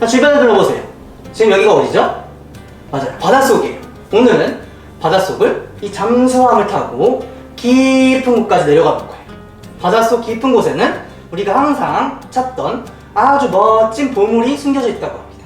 자, 주변에 둘러보세요. 지금 여기가 어디죠? 맞아요. 바닷속이에요. 오늘은 바닷속을 이 잠수함을 타고 깊은 곳까지 내려가 볼 거예요. 바닷속 깊은 곳에는 우리가 항상 찾던 아주 멋진 보물이 숨겨져 있다고 합니다.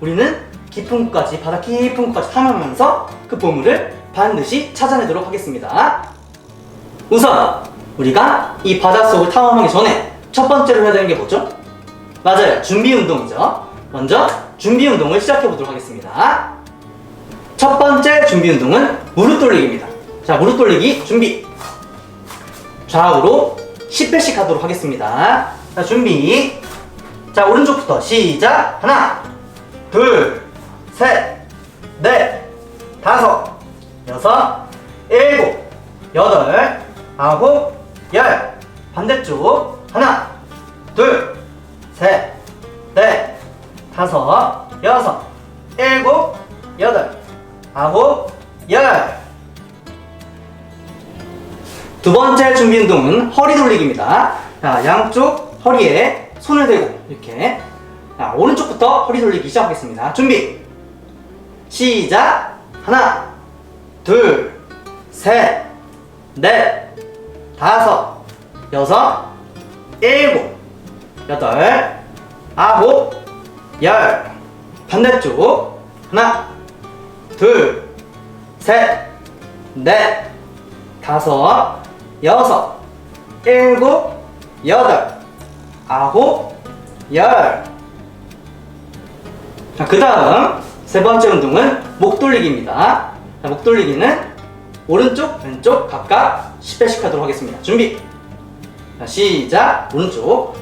우리는 깊은 곳까지, 바다 깊은 곳까지 탐험하면서 그 보물을 반드시 찾아내도록 하겠습니다. 우선 우리가 이 바닷속을 탐험하기 전에 첫 번째로 해야 되는 게 뭐죠? 맞아요. 준비 운동이죠. 먼저 준비 운동을 시작해 보도록 하겠습니다. 첫 번째 준비 운동은 무릎 돌리기입니다. 자, 무릎 돌리기 준비. 좌우로 10회씩 하도록 하겠습니다. 자, 준비. 자, 오른쪽부터 시작. 하나, 둘, 셋, 넷, 다섯, 여섯, 일곱, 여덟, 아홉, 열. 반대쪽. 하나, 둘, 셋, 넷, 다섯, 여섯, 일곱, 여덟, 아홉, 열. 두 번째 준비 운동은 허리 돌리기입니다. 자, 양쪽 허리에 손을 대고 이렇게. 자, 오른쪽부터 허리 돌리기 시작하겠습니다. 준비. 시작. 하나, 둘, 셋, 넷, 다섯, 여섯, 일곱, 여덟, 아홉, 열. 반대쪽. 하나, 둘, 셋, 넷, 다섯, 여섯, 일곱, 여덟, 아홉, 열. 자, 그 다음 세 번째 운동은 목 돌리기입니다. 자, 목 돌리기는 오른쪽, 왼쪽 각각 10회씩 하도록 하겠습니다. 준비. 자, 시작. 오른쪽.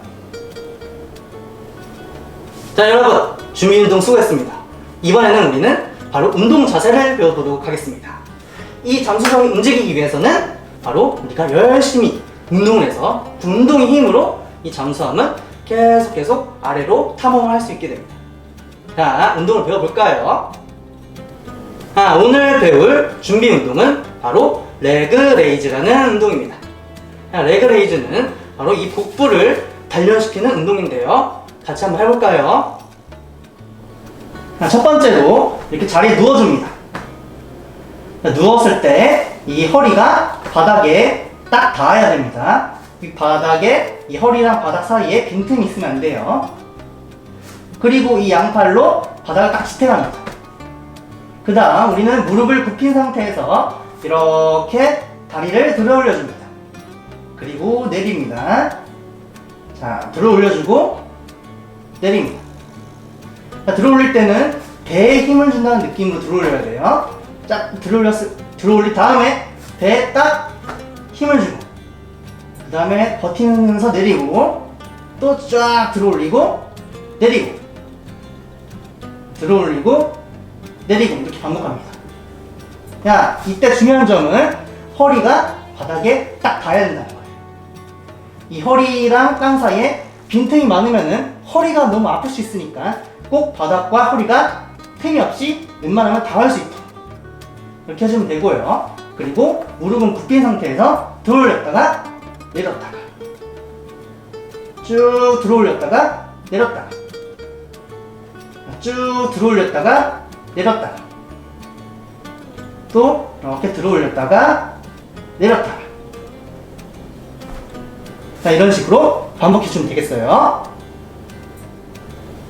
자, 여러분. 준비 운동 수고했습니다. 이번에는 우리는 바로 운동 자세를 배워보도록 하겠습니다. 이 잠수성이 움직이기 위해서는 바로 우리가 열심히 운동을 해서 그 운동의 힘으로 이 잠수함은 계속 계속 아래로 탐험을 할 수 있게 됩니다. 자, 운동을 배워볼까요? 아, 오늘 배울 준비 운동은 바로 레그 레이즈라는 운동입니다. 자, 레그 레이즈는 바로 이 복부를 단련시키는 운동인데요. 같이 한번 해볼까요? 자, 첫 번째로 이렇게 자리에 누워줍니다. 자, 누웠을 때 이 허리가 바닥에 딱 닿아야 됩니다. 이 바닥에 이 허리랑 바닥 사이에 빈틈이 있으면 안 돼요. 그리고 이 양팔로 바닥을 딱 지탱합니다. 그 다음 우리는 무릎을 굽힌 상태에서 이렇게 다리를 들어 올려줍니다. 그리고 내립니다. 자, 들어 올려주고 내립니다. 자, 들어 올릴 때는 배에 힘을 준다는 느낌으로 들어 올려야 돼요. 쫙 들어 올렸을, 들어 올린 다음에 배에 딱 힘을 주고, 그 다음에 버티면서 내리고, 또 쫙 들어 올리고, 내리고, 들어 올리고, 내리고, 이렇게 반복합니다. 야, 이때 중요한 점은 허리가 바닥에 딱 닿아야 된다는 거예요. 이 허리랑 땅 사이에 빈틈이 많으면은 허리가 너무 아플 수 있으니까 꼭 바닥과 허리가 틈이 없이 웬만하면 닿을 수 있도록 이렇게 해주면 되고요. 그리고 무릎은 굽힌 상태에서 들어 올렸다가 내렸다가. 쭉 들어 올렸다가 내렸다가. 쭉 들어 올렸다가 내렸다가. 또 이렇게 들어 올렸다가 내렸다가. 자 이런 식으로 반복해주면 되겠어요. 자,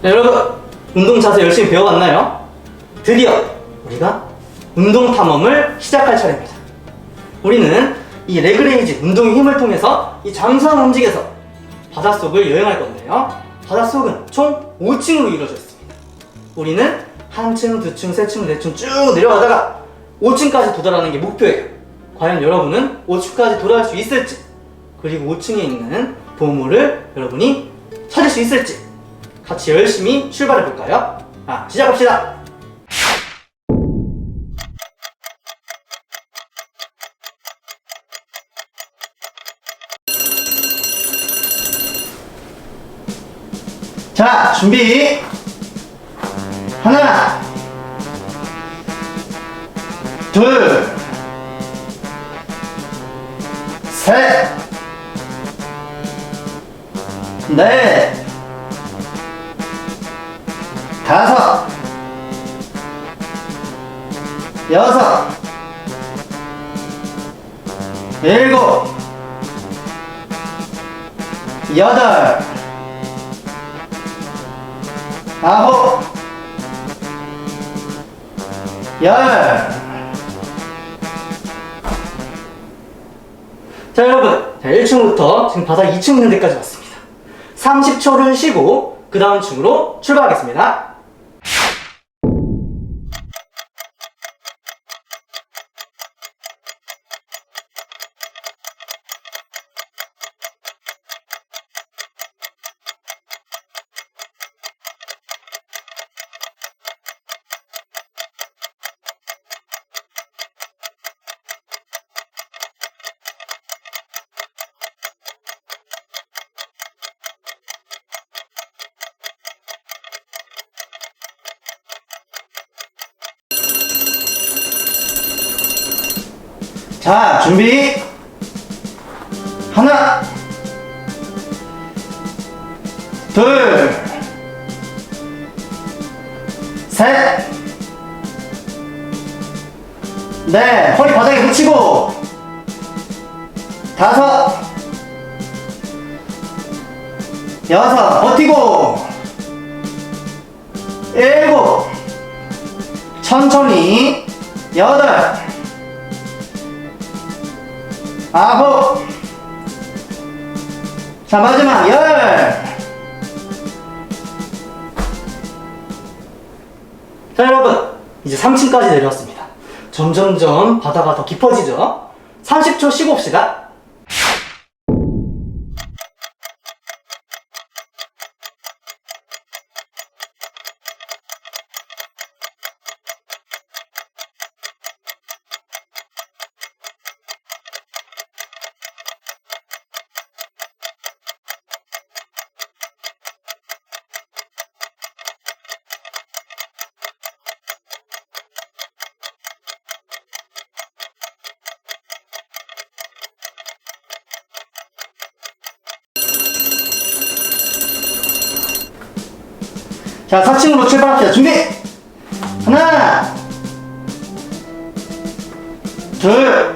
여러분 운동 자세 열심히 배워봤나요? 드디어 우리가 운동 탐험을 시작할 차례입니다 우리는 이 레그레이즈 운동의 힘을 통해서 이 잠수함 움직여서 바닷속을 여행할 건데요 바닷속은 총 5층으로 이루어져 있습니다 우리는 한 층, 두 층, 세 층, 네 층 쭉 내려가다가 5층까지 도달하는 게 목표예요. 과연 여러분은 5층까지 도달할 수 있을지, 그리고 5층에 있는 보물을 여러분이 찾을 수 있을지, 같이 열심히 출발해 볼까요? 자, 시작합시다. 자, 준비. 하나, 둘, 셋, 넷, 다섯, 여섯, 일곱, 여덟, 아홉, 열. 자, 여러분. 자, 1층부터 지금 바닥 2층 있는 데까지 왔습니다. 30초를 쉬고, 그 다음 층으로 출발하겠습니다. 자, 준비. 하나, 둘, 셋, 넷, 허리 바닥에 붙이고, 다섯, 여섯, 버티고, 일곱, 천천히, 여덟, 아홉 자 마지막 열 자, 여러분, 이제 3층까지 내려왔습니다. 점점점 바다가 더 깊어지죠? 30초 쉬고 옵시다. 자, 4층으로 출발합시다. 준비! 하나, 둘,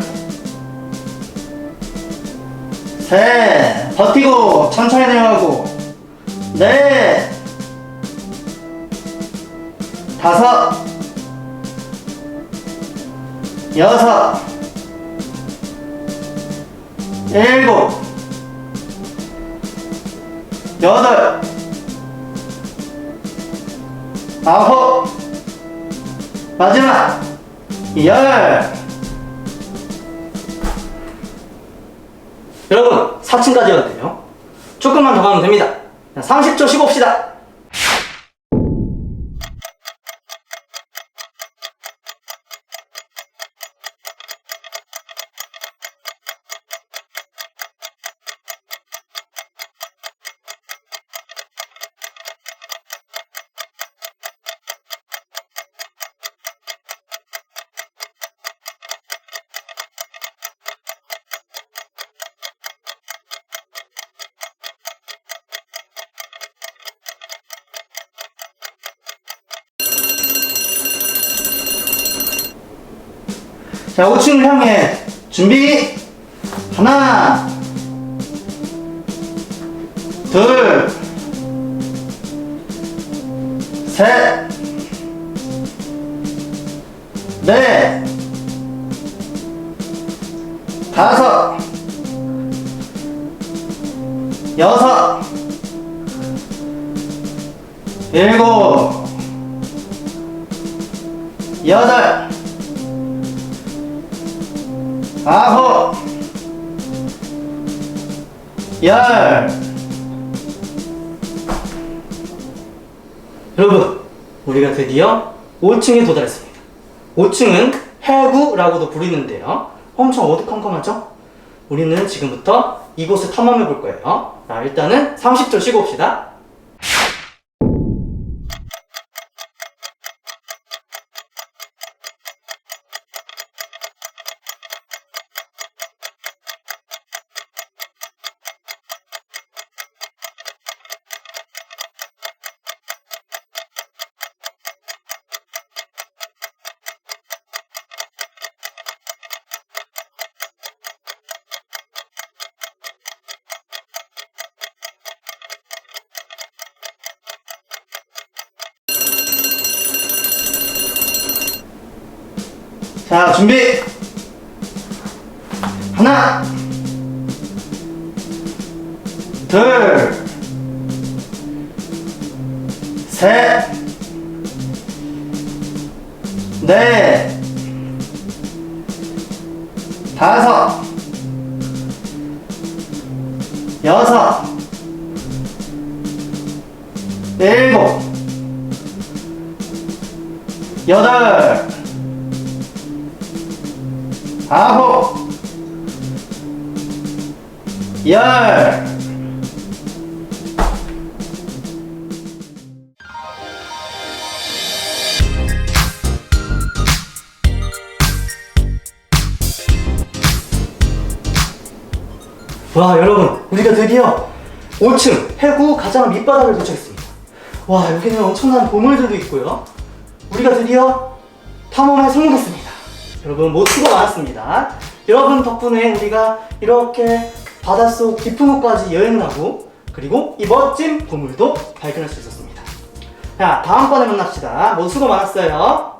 셋, 버티고, 천천히 내려가고, 넷, 다섯, 여섯, 일곱, 여덟, 아홉 마지막 열. 여러분 4층까지였는데요? 조금만 더 가면 됩니다. 30초 쉬고 옵시다 자 5층을 향해 준비. 하나. 둘. 셋, 넷, 다섯, 여섯, 일곱, 여덟, 아홉, 열. 여러분, 우리가 드디어 5층에 도달했습니다. 5층은 해구라고도 부르는데요. 엄청 어두컴컴하죠? 우리는 지금부터 이곳을 탐험해 볼 거예요. 자, 일단은 30초 쉬고 옵시다. 자, 준비! 하나, 둘, 셋, 넷, 다섯, 여섯, 일곱, 여덟, 아홉, 열. 와 여러분 우리가 드디어 5층 해구 가장 밑바닥을 도착했습니다. 와 여기는 엄청난 보물들도 있고요. 우리가 드디어 탐험에 성공했습니다 여러분 모두 수고 많았습니다. 여러분 덕분에 우리가 이렇게 바닷속 깊은 곳까지 여행을 하고 그리고 이 멋진 보물도 발견할 수 있었습니다. 자 다음번에 만납시다. 모두 수고 많았어요